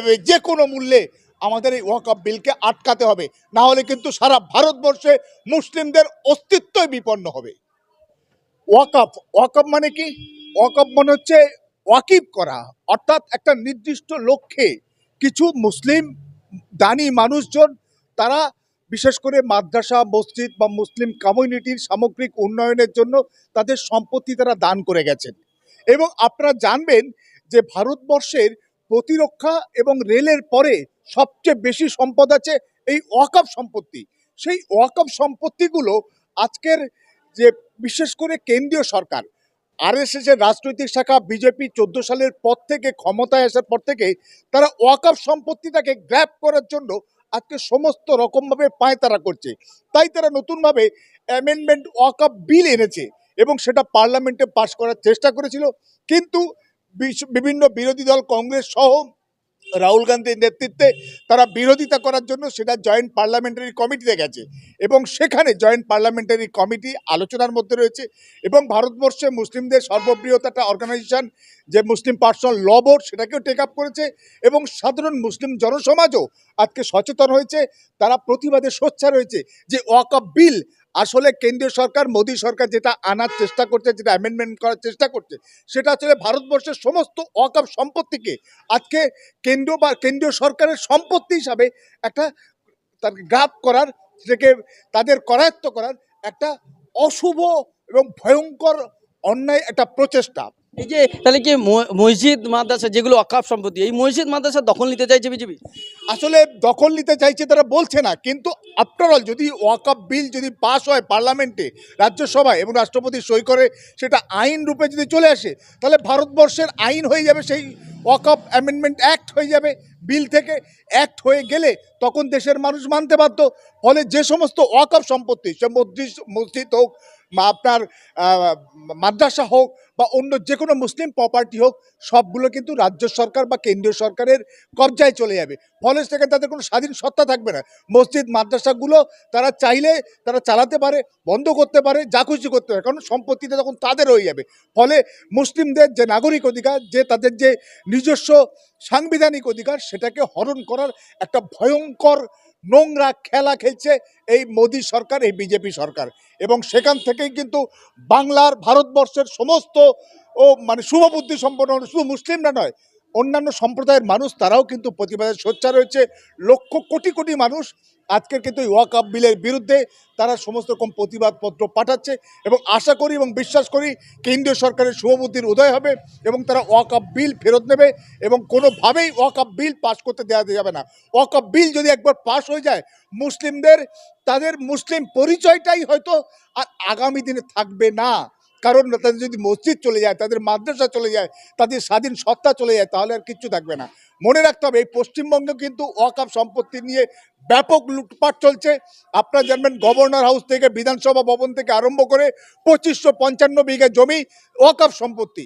যে কোনো মূল্যে আমাদের এই ওয়াকআপ বিলকে আটকাতে হবে। না হলে কিন্তু সারা ভারতবর্ষে মুসলিমদের অস্তিত্বই বিপন্ন হবে। ওয়াকআপ ওয়াকআপ মানে কি? ওয়াকআপ মানে হচ্ছে ওয়াকিব করা। অর্থাৎ একটা নির্দিষ্ট লক্ষ্যে কিছু মুসলিম, দানি মানুষজন, তারা বিশেষ করে মাদ্রাসা, মসজিদ বা মুসলিম কমিউনিটির সামগ্রিক উন্নয়নের জন্য তাদের সম্পত্তি তারা দান করে গেছেন। এবং আপনারা জানবেন যে ভারতবর্ষের প্রতিরক্ষা এবং রেলের পরে সবচেয়ে বেশি সম্পদ আছে এই ওয়াকআপ সম্পত্তি। সেই ওয়াকআপ সম্পত্তিগুলো আজকের যে বিশেষ করে কেন্দ্রীয় সরকার, আরএসএস এর রাজনৈতিক শাখা, বিজেপি চোদ্দ সালের পর থেকে ক্ষমতায় আসার পর থেকে তারা ওয়াকআপ সম্পত্তিটাকে গ্র্যাপ করার জন্য আজকে সমস্ত রকমভাবে পায়তারা করছে। তাই তারা নতুনভাবে অ্যামেন্ডমেন্ট ওয়াকআপ বিল এনেছে এবং সেটা পার্লামেন্টে পাশ করার চেষ্টা করেছিল। কিন্তু বিভিন্ন বিরোধী দল, কংগ্রেস সহ রাহুল গান্ধীর নেতৃত্বে তারা বিরোধিতা করার জন্য সেটা জয়েন্ট পার্লামেন্টারি কমিটিতে গেছে এবং সেখানে জয়েন্ট পার্লামেন্টারি কমিটি আলোচনার মধ্যে রয়েছে এবং ভারতবর্ষে মুসলিমদের সর্ববৃহৎ একটা অর্গানাইজেশন যে মুসলিম পার্সোনাল ল বোর্ড সেটাকেও টেক আপ করেছে এবং সাধারণ মুসলিম জনসমাজও আজকে সচেতন হয়েছে, তারা প্রতিবাদে সোচ্চার রয়েছে যে ওয়াকআপ বিল আসলে কেন্দ্রীয় সরকার, মোদী সরকার যেটা আনার চেষ্টা করছে, যেটা অ্যামেন্ডমেন্ট করার চেষ্টা করছে, সেটা আসলে ভারতবর্ষের সমস্ত অকাপ সম্পত্তিকে আজকে কেন্দ্র বা কেন্দ্রীয় সরকারের সম্পত্তি হিসাবে একটা তার গ্রাপ করার, সেটাকে তাদের করায়ত্ত করার একটা অশুভ এবং ভয়ঙ্কর অন্যায় একটা প্রচেষ্টা। এই যে, তাহলে কি মসজিদ, মাদ্রাসা যেগুলো অকাপ সম্পত্তি, এই মসজিদ, মাদ্রাসা দখল নিতে চাইছে বিজেপি? আসলে দখল নিতে চাইছে তারা বলছে না, কিন্তু আফটার অল যদি ওয়াকআপ বিল যদি পাস হয় পার্লামেন্টে, রাজ্যসভায় এবং রাষ্ট্রপতি সই করে, সেটা আইন রূপে যদি চলে আসে, তাহলে ভারতবর্ষের আইন হয়ে যাবে সেই ওয়াকআপ অ্যামেন্ডমেন্ট অ্যাক্ট হয়ে যাবে। বিল থেকে অ্যাক্ট হয়ে গেলে তখন দেশের মানুষ মানতে বাধ্য। ফলে যে সমস্ত ওয়াকআপ সম্পত্তি, সে মসজিদ মসজিদ হোক আপনার মাদ্রাসা হোক বা অন্য যে কোনো মুসলিম প্রপার্টি হোক, সবগুলো কিন্তু রাজ্য সরকার বা কেন্দ্রীয় সরকারের কবজায় চলে যাবে। ফলে সেখানে তাদের কোনো স্বাধীন সত্তা থাকবে না। মসজিদ, মাদ্রাসাগুলো তারা চাইলে তারা চালাতে পারে, বন্ধ করতে পারে, যা খুশি করতে পারে। কারণ সম্পত্তিটা তখন তাদের হয়ে যাবে। ফলে মুসলিমদের যে নাগরিক অধিকার, যে তাদের যে নিজস্ব সাংবিধানিক অধিকার সেটাকে হরণ করার একটা ভয়ঙ্কর নোংরা খেলা খেলছে এই মোদী সরকার, এই বিজেপি সরকার। এবং সেখান থেকেই কিন্তু বাংলার ভারতবর্ষের সমস্ত ও মানে শুভবুদ্ধি সম্পন্ন শুধু মুসলিমরা নয় অন্যান্য সম্প্রদায়ের মানুষ, তারাও কিন্তু প্রতিবাদে সোচ্চার রয়েছে। লক্ষ কোটি কোটি মানুষ আজকের কিন্তু ওয়াক আপ বিলের বিরুদ্ধে তারা সমস্ত রকম প্রতিবাদপত্র পাঠাচ্ছে এবং আশা করি এবং বিশ্বাস করি কেন্দ্রীয় সরকারের শুভবুদ্ধির উদয় হবে এবং তারা ওয়াক আপ বিল ফেরত নেবে এবং কোনোভাবেই ওয়াক আপ বিল পাস করতে দেওয়া যাবে না। ওয়াক আপ বিল যদি একবার পাস হয়ে যায়, মুসলিমদের, তাদের মুসলিম পরিচয়টাই হয়তো আর আগামী দিনে থাকবে না। কারণ তাদের যদি মসজিদ চলে যায়, তাদের মাদ্রাসা চলে যায়, তাদের স্বাধীন সত্তা চলে যায়, তাহলে আর কিচ্ছু থাকবে না। মনে রাখতে হবে, এই পশ্চিমবঙ্গে কিন্তু ওয়াকাপ সম্পত্তি নিয়ে ব্যাপক লুটপাট চলছে। আপনারা জানবেন, গভর্নর হাউস থেকে, বিধানসভা ভবন থেকে আরম্ভ করে পঁচিশশো পঞ্চান্ন বিঘা জমি ওয়াকাপ সম্পত্তি।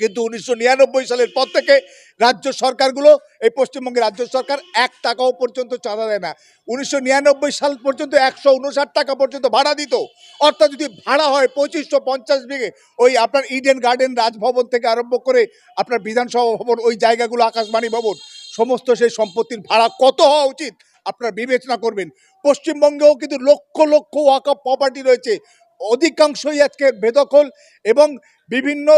কিন্তু উনিশশো নিরানব্বই সালের পর থেকে রাজ্য সরকারগুলো, এই পশ্চিমবঙ্গের রাজ্য সরকার এক টাকাও পর্যন্ত চাঁদা দেয় না। উনিশশো নিরানব্বই সাল পর্যন্ত একশো উনষাট টাকা পর্যন্ত ভাড়া দিত। অর্থাৎ যদি ভাড়া হয় পঁচিশশো পঞ্চাশ বিঘে, ওই আপনার ইডেন গার্ডেন রাজভবন থেকে আরম্ভ করে আপনার বিধানসভা ভবন, ওই জায়গাগুলো আকাশবাণী ভবন, সমস্ত সেই সম্পত্তির ভাড়া কত হওয়া উচিত? আপনার বিবেচনা করবেন। পশ্চিমবঙ্গেও কিন্তু লক্ষ লক্ষ ওয়াকআপ প্রপার্টি রয়েছে। অধিকাংশই আজকে বেদখল এবং বিভিন্ন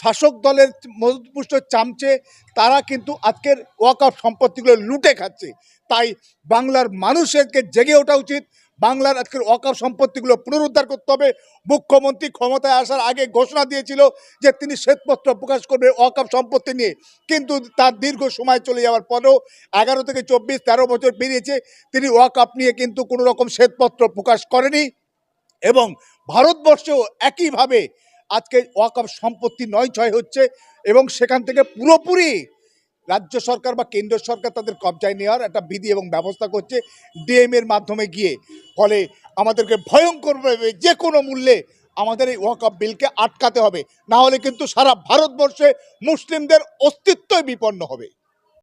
শাসক দলের মজপুষ্ট চামচে তারা কিন্তু আজকের ওয়াকআপ সম্পত্তিগুলো লুটে খাচ্ছে। তাই বাংলার মানুষেরকে জেগে ওঠা উচিত। বাংলার আজকের ওয়াকআপ সম্পত্তিগুলো পুনরুদ্ধার করতে হবে। মুখ্যমন্ত্রী ক্ষমতায় আসার আগে ঘোষণা দিয়েছিল যে তিনি শ্বেতপত্র প্রকাশ করবে ওয়াকআপ সম্পত্তি নিয়ে। কিন্তু তার দীর্ঘ সময় চলে যাওয়ার পরেও এগারো থেকে চব্বিশ, তেরো বছর পেরিয়েছে। তিনি ওয়াকআপ নিয়ে কিন্তু কোনো রকম শ্বেতপত্র প্রকাশ করেনি। এবং ভারতবর্ষেও একইভাবে আজকে ওয়াকআপ সম্পত্তি নয় ছয় হচ্ছে এবং সেখান থেকে পুরোপুরি রাজ্য সরকার বা কেন্দ্র সরকার তাদের কবজায় নেওয়ার একটা বিধি এবং ব্যবস্থা করছে ডিএম এর মাধ্যমে গিয়ে। ফলে আমাদেরকে ভয়ঙ্করভাবে যে কোনো মূল্যে আমাদের এই ওয়াকআপ বিলকে আটকাতে হবে। না হলে কিন্তু সারা ভারতবর্ষে মুসলিমদের অস্তিত্বই বিপন্ন হবে।